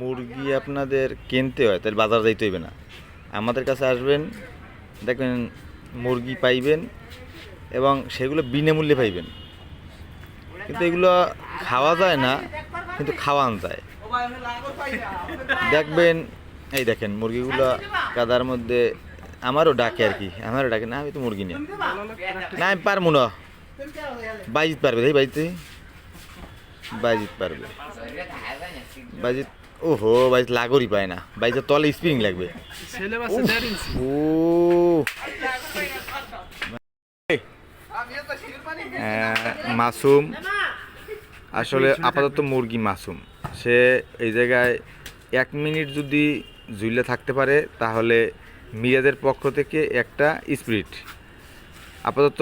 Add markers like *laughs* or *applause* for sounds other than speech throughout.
মুরগি আপনাদের কিনতে হয়, তাহলে বাজার যাইতে হইবে না। আমাদের কাছে আসবেন, দেখবেন মুরগি পাইবেন এবং সেগুলো বিনামূল্যে পাইবেন। কিন্তু এগুলো খাওয়া যায় না, কিন্তু খাওয়ান যায়। দেখবেন, এই দেখেন মুরগিগুলো কাদার মধ্যে, আমারও ডাকে আর কি, আমারও ডাকে, না, আমি তো মুরগি নিয়ে। না, আমি পারব না। বাইজিত পারবে তাই বাইজিতে বাইজিত পারবে। বাইজিত ওহো বাইজিত লাগরই পায় না। বাইজিত তলে স্প্রিং লাগবে। ও মাসুম আসলে আপাতত মুরগি মাসুম। সে এই জায়গায় এক মিনিট যদি ঝুলে থাকতে পারে তাহলে মিরাজের পক্ষ থেকে একটা স্পিরিট আপাতত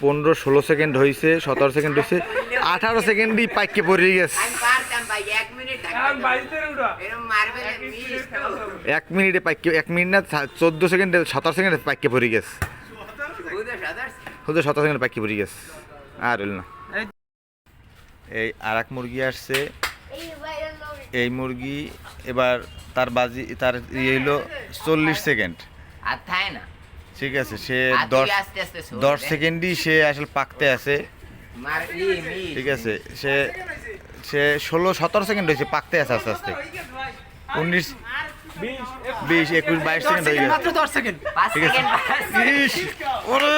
পনেরো ষোলো সেকেন্ড হয়েছে সতেরো সেকেন্ড হয়েছে আঠারো সেকেন্ডই পাইকে পড়ে গেছে। আমি পারতাম ভাই এক মিনিট পাইকে এক মিনিট না চোদ্দ সেকেন্ডে সতেরো সেকেন্ডে পাইকে পড়ে গেছে। শুধু সতেরো সেকেন্ড? পাখি পড়ে গেছে। আর হইল না। এই আর এক মুরগি আসছে। এই মুরগি এবার তার বাজি তার ইয়ে হইল চল্লিশ সেকেন্ড। আর না? ঠিক আছে সে দশ দশ সেকেন্ডই সে আসলে পাকতে আছে। ঠিক আছে। সে সে ষোলো সতেরো সেকেন্ড হয়েছে পাকতে আছে আস্তে আস্তে। উনিশ বিশ একুশ বাইশ সেকেন্ড হয়ে গেছে। দশ সেকেন্ড ঠিক আছে। ইস, ওরে!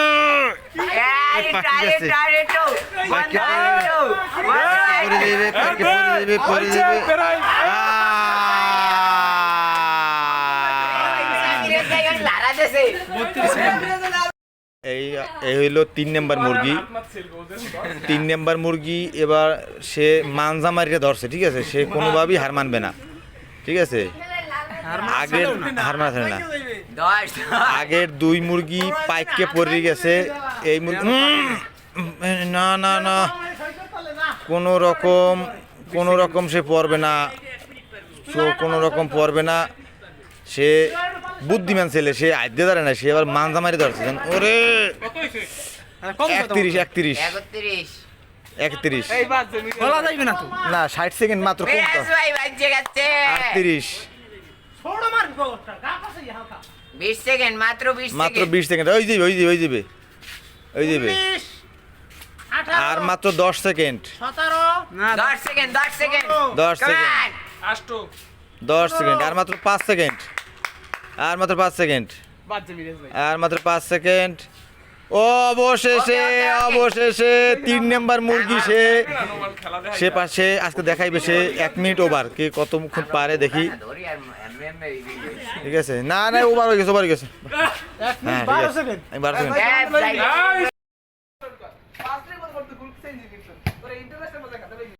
এই এই হইল তিন নাম্বার মুরগি। তিন নাম্বার মুরগি এবার সে মানজা মারিয়ে ধরছে ঠিক আছে? সে কোনোভাবেই হার মানবে না ঠিক আছে? আগের হার মানছে না। আগের দুই মুরগি পাইককে পড়ে গেছে এই মুরগি না না না। কোনো রকম কোনো রকম সে পড়বে না। সো কোনো রকম পড়বে না। সে বুদ্ধিমান ছেলে সে আদ্যে ধরে না সে আবার মানজা মারি ধরছে জান। ওরে! একত্রিশ একত্রিশ। একত্রিশ। একত্রিশ। বলা যাইবে না তো? না ষাট সেকেন্ড মাত্র আটত্রিশ। বিশ সেকেন্ড মাত্র বিশ মাত্র সেকেন্ড। বিশ সেকেন্ড। ওই যাবে ওই যাবে ওই যাবে ওই যাবে আর মাত্র দশ সেকেন্ড। না দশ। সেকেন্ড দশ সেকেন্ড। দশ সেকেন্ড। দশ সেকেন্ড। আর মাত্র পাঁচ সেকেন্ড। আর মাত্র পাঁচ সেকেন্ড। আর মাত্র পাঁচ সেকেন্ড। অবশেষে. অবশেষে তিন নাম্বার মুরগি সে সে পাশে আজকে দেখাইবে সে এক মিনিট ওভার কে কতক্ষণ পারে দেখি। ঠিক আছে? না না ওভার হয়ে গেছে ওভার হয়ে গেছে। *laughs* হ্যাঁ ঠিক আছে। আমি বারো সেকেন্ড।